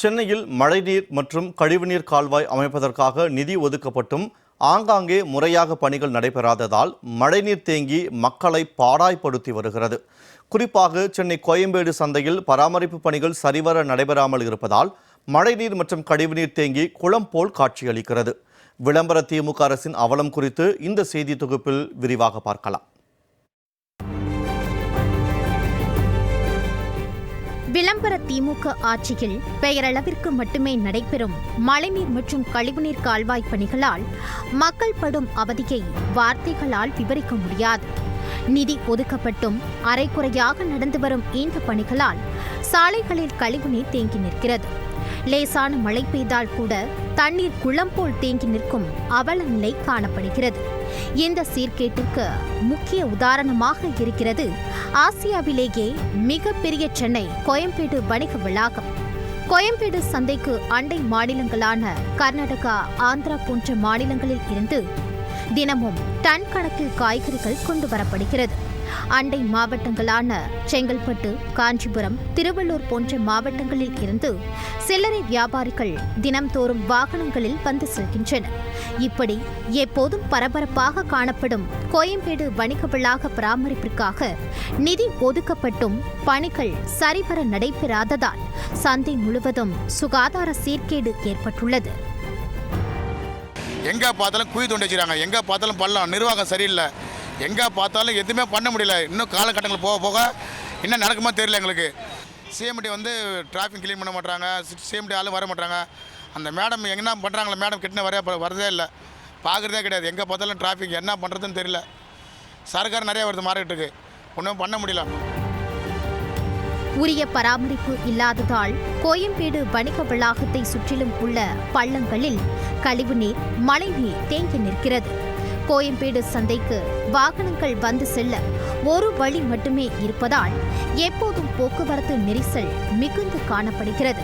சென்னையில் மழைநீர் மற்றும் கழிவுநீர் கால்வாய் அமைப்பதற்காக நிதி ஒதுக்கப்பட்டும் ஆங்காங்கே முறையாக பணிகள் நடைபெறாததால் மழைநீர் தேங்கி மக்களை பாடாய்படுத்தி வருகிறது. குறிப்பாக சென்னை கோயம்பேடு சந்தையில் பராமரிப்பு பணிகள் சரிவர நடைபெறாமல் இருப்பதால் மழைநீர் மற்றும் கழிவுநீர் தேங்கி குளம் போல் காட்சியளிக்கிறது. விளம்பர திமுக அரசின் அவலம் குறித்து இந்த செய்தி தொகுப்பில் விரிவாக பார்க்கலாம். விளம்பர திமுக ஆட்சியில் பெயரளவிற்கு மட்டுமே நடைபெறும் மழைநீர் மற்றும் கழிவுநீர் கால்வாய் பணிகளால் மக்கள் படும் அவதியை வார்த்தைகளால் விவரிக்க முடியாது. நிதி ஒதுக்கப்பட்டும் அரைக்குறையாக நடந்து வரும் இந்த பணிகளால் சாலைகளில் கழிவுநீர் தேங்கி நிற்கிறது. லேசான மழை பெய்தால் கூட தண்ணீர் குளம் போல் தேங்கி நிற்கும் அவல நிலை காணப்படுகிறது. இந்த சீர்கேட்டிற்கு முக்கிய உதாரணமாக இருக்கிறது ஆசியாவிலேயே மிகப்பெரிய சென்னை கோயம்பேடு வணிக வளாகம். கோயம்பேடு சந்தைக்கு அண்டை மாநிலங்களான கர்நாடகா ஆந்திரா போன்ற மாநிலங்களில் இருந்து தினமும் டன் கணக்கில் காய்கறிகள் கொண்டு வரப்படுகிறது. அண்டை மாவட்டங்களான செங்கல்பட்டு காஞ்சிபுரம் திருவள்ளூர் போன்ற மாவட்டங்களில் இருந்து சில்லறை வியாபாரிகள் தினம்தோறும் வாகனங்களில் வந்து செல்கின்றனர். இப்படி எப்போதும் பரபரப்பாக காணப்படும் கோயம்பேடு வணிக வளாக பராமரிப்பிற்காக நிதி ஒதுக்கப்பட்டும் பணிகள் சரிவர நடைபெறாததால் சந்தை முழுவதும் சுகாதார சீர்கேடு ஏற்பட்டுள்ளது. எங்கே பார்த்தாலும் குழி தோண்டி வச்சுக்கிறாங்க எங்கே பார்த்தாலும் பள்ளம் நிர்வாகம் சரியில்லை. எங்கே பார்த்தாலும் எதுவுமே பண்ண முடியல. இன்னும் காலகட்டங்கள் போக போக என்ன நடக்குமோ தெரியல எங்களுக்கு. சிஎம்டி வந்து டிராஃபிக் க்ளீன் பண்ண மாட்டாங்க சிஎம்டி ஆளும் வர மாட்டாங்க அந்த மேடம் என்ன பண்ணுறாங்களா மேடம் கிட்ட வர வரதே இல்லை. பார்க்குறதே கிடையாது. எங்கே பார்த்தாலும் டிராஃபிக் என்ன பண்ணுறதுன்னு தெரியல. சர்க்கார் நிறைய வருது மாறிட்டுருக்கு ஒன்றும் பண்ண முடியல. உரிய பராமரிப்பு இல்லாததால் கோயம்பேடு வணிக வளாகத்தை சுற்றிலும் உள்ள பள்ளங்களில் கழிவுநீர் மழைநீர் தேங்கி நிற்கிறது. கோயம்பேடு சந்தைக்கு வாகனங்கள் வந்து செல்ல ஒரு வழி மட்டுமே இருப்பதால் எப்போதும் போக்குவரத்து நெரிசல் மிகுந்து காணப்படுகிறது.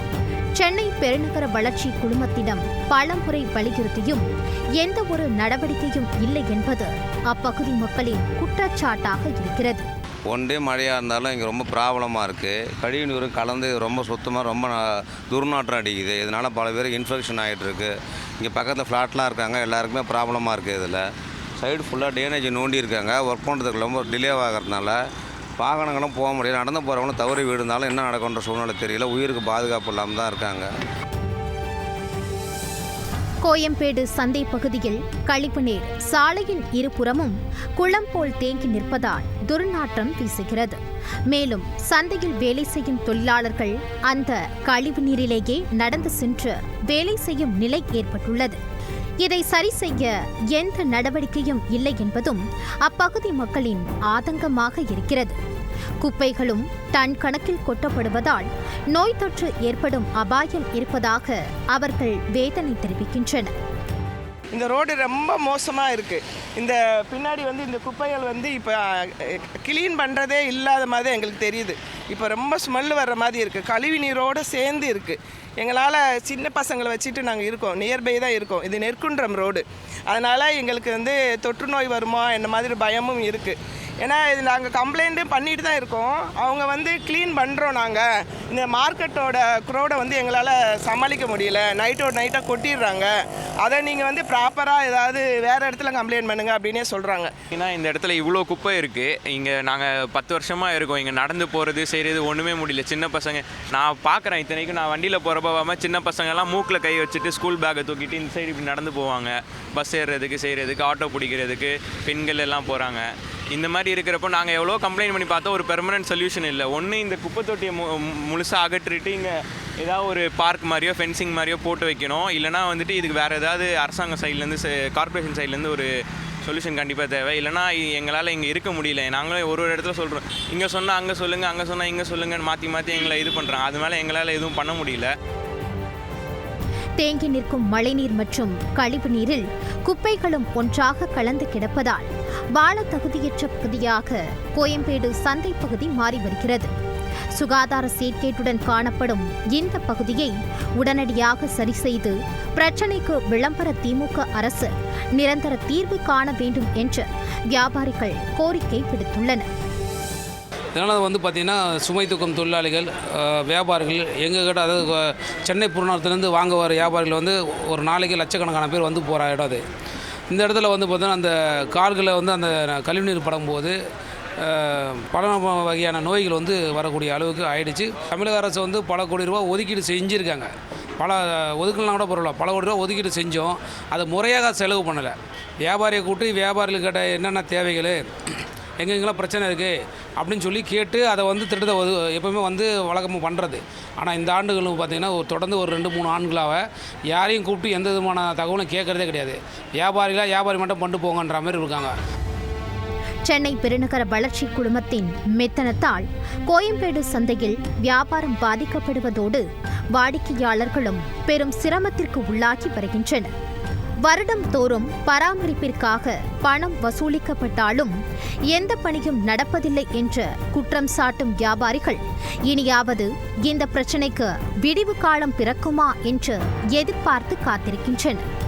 சென்னை பெருநகர வளர்ச்சி குழுமத்திடம் பலமுறை வலியுறுத்தியும் எந்த ஒரு நடவடிக்கையும் இல்லை என்பது அப்பகுதி மக்களின் குற்றச்சாட்டாக இருக்கிறது. ஒன்றே மழையாக இருந்தாலும் இங்கே ரொம்ப ப்ராப்ளமாக இருக்குது கழிவு நீர் கலந்து ரொம்ப சுத்தமாக ரொம்ப துர்நாற்றம் அடிக்குது. இதனால் பல பேருக்கு இன்ஃபெக்ஷன் ஆகிட்டுருக்கு இங்கே பக்கத்தில் ஃப்ளாட்லாம் இருக்காங்க. எல்லாருக்குமே ப்ராப்ளமாக இருக்குது இதில். சைடு ஃபுல்லாக டேனேஜ் நோண்டி இருக்காங்க. ஒர்க் பண்ணுறதுக்கு ரொம்ப டிலே ஆகிறதுனால வாகனங்களும் போக முடியல. நடந்து போகிறவங்களும் தவறி விழுந்தாலும் என்ன நடக்குன்ற சூழ்நிலை தெரியல. உயிருக்கு பாதுகாப்பு இல்லாமல் தான் இருக்காங்க. கோயம்பேடு சந்தை பகுதியில் நீர் சாலையின் இருபுறமும் குளம் போல் தேங்கி நிற்பதால் துர்நாற்றம் வீசுகிறது. மேலும் சந்தையில் வேலை செய்யும் தொழிலாளர்கள் அந்த கழிவு நீரிலேயே நடந்து சென்று வேலை செய்யும் நிலை ஏற்பட்டுள்ளது. இதை சரி செய்ய எந்த நடவடிக்கையும் இல்லை என்பதும் அப்பகுதி மக்களின் ஆதங்கமாக இருக்கிறது. குப்பைகளும் டன் கணக்கில் கொட்டப்படுவதால் நோய் தொற்று ஏற்படும் அபாயம் இருப்பதாக அவர்கள் வேதனை தெரிவிக்கின்றனர். இந்த ரோடு ரொம்ப மோசமாக இருக்குது இந்த பின்னாடி வந்து இந்த குப்பைகள் வந்து இப்போ கிளீன் பண்ணுறதே இல்லாத மாதிரி எங்களுக்கு தெரியுது. இப்போ ரொம்ப ஸ்மெல் வர்ற மாதிரி இருக்குது கழிவு நீரோடு சேர்ந்து இருக்குது எங்களால் சின்ன பசங்களை வச்சுட்டு நாங்கள் இருக்கோம். நியர்பை தான் இருக்கோம். இது நெற்குன்றம் ரோடு. அதனால் எங்களுக்கு வந்து தொற்று நோய் வருமா என்ன மாதிரி பயமும் இருக்குது ஏன்னா இது நாங்கள் கம்ப்ளைண்ட்டும் பண்ணிட்டு தான் இருக்கோம். அவங்க வந்து க்ளீன் பண்ணுறோம் நாங்கள் இந்த மார்க்கெட்டோட க்ரோடை வந்து எங்களால் சமாளிக்க முடியல. நைட்டோட நைட்டாக கொட்டிடுறாங்க. அதை நீங்கள் வந்து ப்ராப்பராக ஏதாவது வேறு இடத்துல கம்ப்ளைண்ட் பண்ணுங்க அப்படின்னே சொல்கிறாங்க ஏன்னா இந்த இடத்துல இவ்வளோ குப்பை இருக்குது இங்கே நாங்கள் பத்து வருஷமாக இருக்கோம். இங்கே நடந்து போகிறது செய்கிறது ஒன்றுமே முடியல. சின்ன பசங்க நான் பார்க்குறேன் இத்தனைக்கும். நான் வண்டியில் போகிறப்பாம சின்ன பசங்கள்லாம் மூக்கில் கை வச்சுட்டு ஸ்கூல் பேக்கை தூக்கிட்டு இந்த சைடு இப்படி நடந்து போவாங்க. பஸ் ஏறுறதுக்கு செய்கிறதுக்கு ஆட்டோ பிடிக்கிறதுக்கு பெண்கள் எல்லாம் போகிறாங்க இந்த மாதிரி இருக்கிறப்போ நாங்கள் எவ்வளோ கம்ப்ளைண்ட் பண்ணி பார்த்தோம் ஒரு பெர்மனன்ட் சொல்யூஷன் இல்லை. ஒன்று இந்த குப்பை தொட்டியை மு முழுசாக அகற்றிட்டு இங்கே ஏதாவது ஒரு பார்க் மாதிரியோ ஃபென்சிங் மாதிரியோ போட்டு வைக்கணும். இல்லைனா வந்துட்டு இதுக்கு வேறு ஏதாவது அரசாங்க சைட்லேருந்து கார்ப்பரேஷன் சைட்லேருந்து ஒரு சொல்யூஷன் கண்டிப்பாக தேவை. இல்லைனா எங்களால் இங்கே இருக்க முடியல. நாங்களே ஒரு ஒரு இடத்துல சொல்கிறோம் இங்கே சொன்னால் அங்கே சொல்லுங்கள் அங்கே சொன்னால் இங்கே சொல்லுங்கன்னு மாற்றி மாற்றி எங்களை இது பண்ணுறாங்க அது மேலே எங்களால் எதுவும் பண்ண முடியல. தேங்கி நிற்கும் மழைநீர் மற்றும் கழிவு நீரில் குப்பைகளும் ஒன்றாக கலந்து கிடப்பதால் வாழ தகுதியற்ற பகுதியாக கோயம்பேடு சந்தை பகுதி மாறி வருகிறது. சுகாதார சீர்கேட்டுடன் காணப்படும் இந்த பகுதியை உடனடியாக சரி செய்து பிரச்சினைக்கு விளம்பர திமுக அரசு நிரந்தர தீர்வு காண வேண்டும் என்று வியாபாரிகள் கோரிக்கை விடுத்துள்ளனர். இதனால் வந்து பார்த்திங்கன்னா சுமை தூக்கம் தொழிலாளிகள் வியாபாரிகள் எங்கள் கிட்ட அதாவது சென்னை புறநகரத்துலேருந்து வாங்க வர வியாபாரிகள் வந்து ஒரு நாளைக்கு லட்சக்கணக்கான பேர் வந்து போகிற இடம் அது. இந்த இடத்துல வந்து பார்த்தோன்னா அந்த கால்களில் வந்து அந்த கழிவுநீர் படும்போது பல வகையான நோய்கள் வந்து வரக்கூடிய அளவுக்கு ஆயிடுச்சு. தமிழக அரசு வந்து பல கோடி ரூபா ஒதுக்கீடு செஞ்சுருக்காங்க. பல ஒதுக்கலாம் கூட பரவாயில்ல. பல கோடி ரூபா ஒதுக்கீடு செஞ்சோம். அதை முறையாக செலவு பண்ணலை. வியாபாரியை கூட்டி வியாபாரிகள்கிட்ட என்னென்ன தேவைகள் எங்கெங்கெல்லாம் பிரச்சனை இருக்குது அப்படின்னு சொல்லி கேட்டு அதை வந்து திட்டத்தை எப்போவுமே வந்து வழக்கமாக பண்ணுறது ஆனால் இந்த ஆண்டுகளும் பார்த்திங்கன்னா ஒரு தொடர்ந்து ஒரு ரெண்டு மூணு ஆண்டுகளாக யாரையும் கூப்பிட்டு எந்த விதமான தகவலும் கேட்குறதே கிடையாது. வியாபாரிகளாக வியாபாரி மட்டும் பண்ணிட்டு போங்கன்ற மாதிரி இருக்காங்க. சென்னை பெருநகர வளர்ச்சி குழுமத்தின் மெத்தனத்தால் கோயம்பேடு சந்தையில் வியாபாரம் பாதிக்கப்படுவதோடு வாடிக்கையாளர்களும் பெரும் சிரமத்திற்கு உள்ளாகி வருகின்றனர். வருடம் தோறும் பராமரிப்பிற்காக பணம் வசூலிக்கப்பட்டாலும் எந்த பணியும் நடப்பதில்லை என்ற குற்றம் சாட்டும் வியாபாரிகள் இனியாவது இந்த பிரச்சினைக்கு விடிவு காலம் பிறக்குமா என்று எதிர்பார்த்து காத்திருக்கின்றனர்.